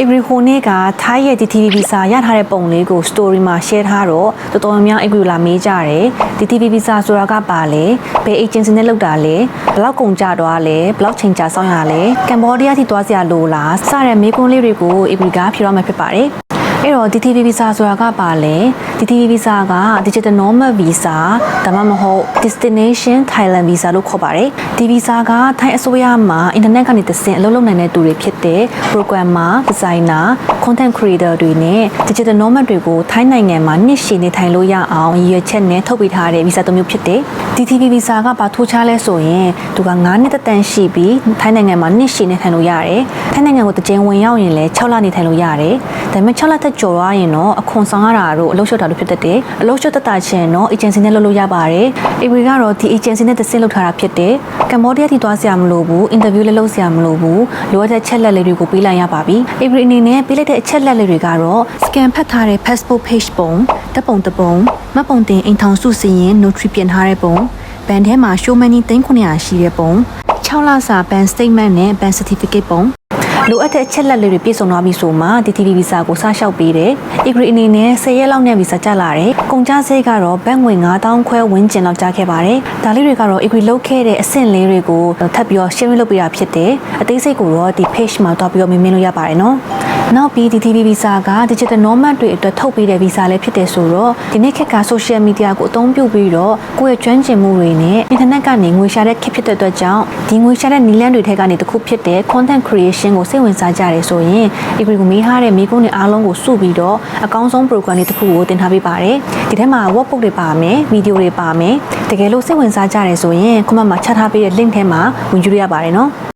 Avery ဟိုနေ့ကထိုင်းရဲ့ DTV visa ရထားတဲ့ပုံလေးကို story မှာ share ထားတော့တော်တော်များများ Avery လာမေးကြတယ် DTV visa ဆိုတာကပါလေဘယ် agency နဲ့လုပ်တာလဲဘယ်လောက်ကုန်ကြတော့လဲဘယ်လောက်ချိန်ကြာဆောင်ရလဲကမ်ဘောဒီးယားထိသွားစရာလိုလားစတဲ့မေးခွန်းလေးတွေကို Avery ကဖြေရမှာဖြစ်ပါတယ် အဲ့တော့ DTV visa ဆိုတာကပါလဲ DTV visa က digital normal visa ဒါမှမဟုတ် destination Thailand visa လို့ခေါ်ပါတယ်ဒီ visa ကထိုင်းအစိုးရမှာ internet ကနေတဆင့်အလုပ်လုပ်နိုင်တဲ့သူတွေဖြစ်တဲ့ programmer designer content creator တွေနဲ့ digital nomad တွေကိုထိုင်းနိုင်ငံမှာနှစ်ရှည်နေထိုင်လို့ရအောင်ရည်ရွယ်ချက်နဲ့ထုတ်ပေးထားတဲ့ visa တစ်မျိုးဖြစ်တယ် DTV visa ကဘာထူးခြားလဲဆိုရင်သူက9နှစ်သက်တမ်းရှိပြီးထိုင်းနိုင်ငံမှာနှစ်ရှည်နေထိုင်လို့ရတယ်ထိုင်းနိုင်ငံကိုတစ်ကြိမ်ဝင်ရောက်ရင်လည်း6လနေထိုင်လို့ရတယ်ဒါပေမဲ့6လသက်ကျော်သွားရင်တော့အခွန်ဆောင်ရတာတို့အလုပ်ရှုပ်တာတို့ဖြစ်တတ်တယ်အလုပ်ရှုပ်တတ်တာချင်းတော့ agency နဲ့လုပ်လို့ရပါတယ်အေဗရီကတော့ဒီ agency နဲ့တစ်ဆင့်လုပ်ထားတာဖြစ်တယ်ကမ္ဘောဒီးယားထိသွားစရာမလိုဘူး interview လည်းလုပ်စရာမလိုဘူးလိုအပ်တဲ့ချက်လက်လေးတွေကိုပေးလိုက်ရပါပြီအေဗရီအနေနဲ့ပေးလိုက်တဲ့အချက်လက်လေးတွေကတော့ scan ဖတ်ထားတဲ့ passport page ပုံတပ်ပုံတစ်ပုံမှတ်ပုံတင်အိမ်ထောင်စုစီရင် notary ပြင်ထားတဲ့ပုံဘန်ထဲမှာ show money 3900ရှိတဲ့ပုံ6လစာ ban statement နဲ့ ban certificate ပုံလိုအပ်တဲ့အချက်လက်လေးတွေပြည့်စုံသွားပြီဆိုမှ DTV visa ကိုစလျှောက်ပေးတယ်။ Agree အနေနဲ့10ရက်လောက်နဲ့ visa ကျလာတယ်။ကုန်ကျစရိတ်ကတော့ဘတ်ငွေ9000ခွဲဝန်းကျင်လောက်ကျခဲ့ပါတယ်။ဒါလေးတွေကတော့ Agree လုပ်ခဲ့တဲ့အဆင့်လေးတွေကိုထပ်ပြီးတော့ share လုပ်ပေးတာဖြစ်တယ်။အသေးစိတ်ကိုတော့ဒီ page မှာတွားပြီးတော့မြင်မြင်လို့ရပါတယ်နော်။ နောက်ပြီး DTV visa က digital nomad တွေအတွက်ထုတ်ပေးတဲ့ visa လည်းဖြစ်တယ်ဆိုတော့ဒီနေ့ခေတ်က social media ကိုအသုံးပြုပြီးတော့ကိုယ့်ရဲ့ကျွမ်းကျင်မှုတွေနဲ့ internet ကနေငွေရှာတဲ့ခေတ်ဖြစ်တဲ့အတွက်ကြောင့်ဒီငွေရှာတဲ့နည်းလမ်းတွေထက်ကနေတစ်ခုဖြစ်တဲ့ content creation ကိုစိတ်ဝင်စားကြတယ်ဆိုရင် Agree ကိုမေးထားတဲ့မိကုန်းတွေအားလုံးကိုစုပြီးတော့အကောင်းဆုံး program တွေတစ်ခုကိုတင်ထားပေးပါတယ်ဒီထဲမှာ workbook တွေပါမယ်ဗီဒီယိုတွေပါမယ်တကယ်လို့စိတ်ဝင်စားကြတယ်ဆိုရင် comment မှာချထားပေးတဲ့ link ထဲမှာဝင်ကြည့်ရပါတယ်နော်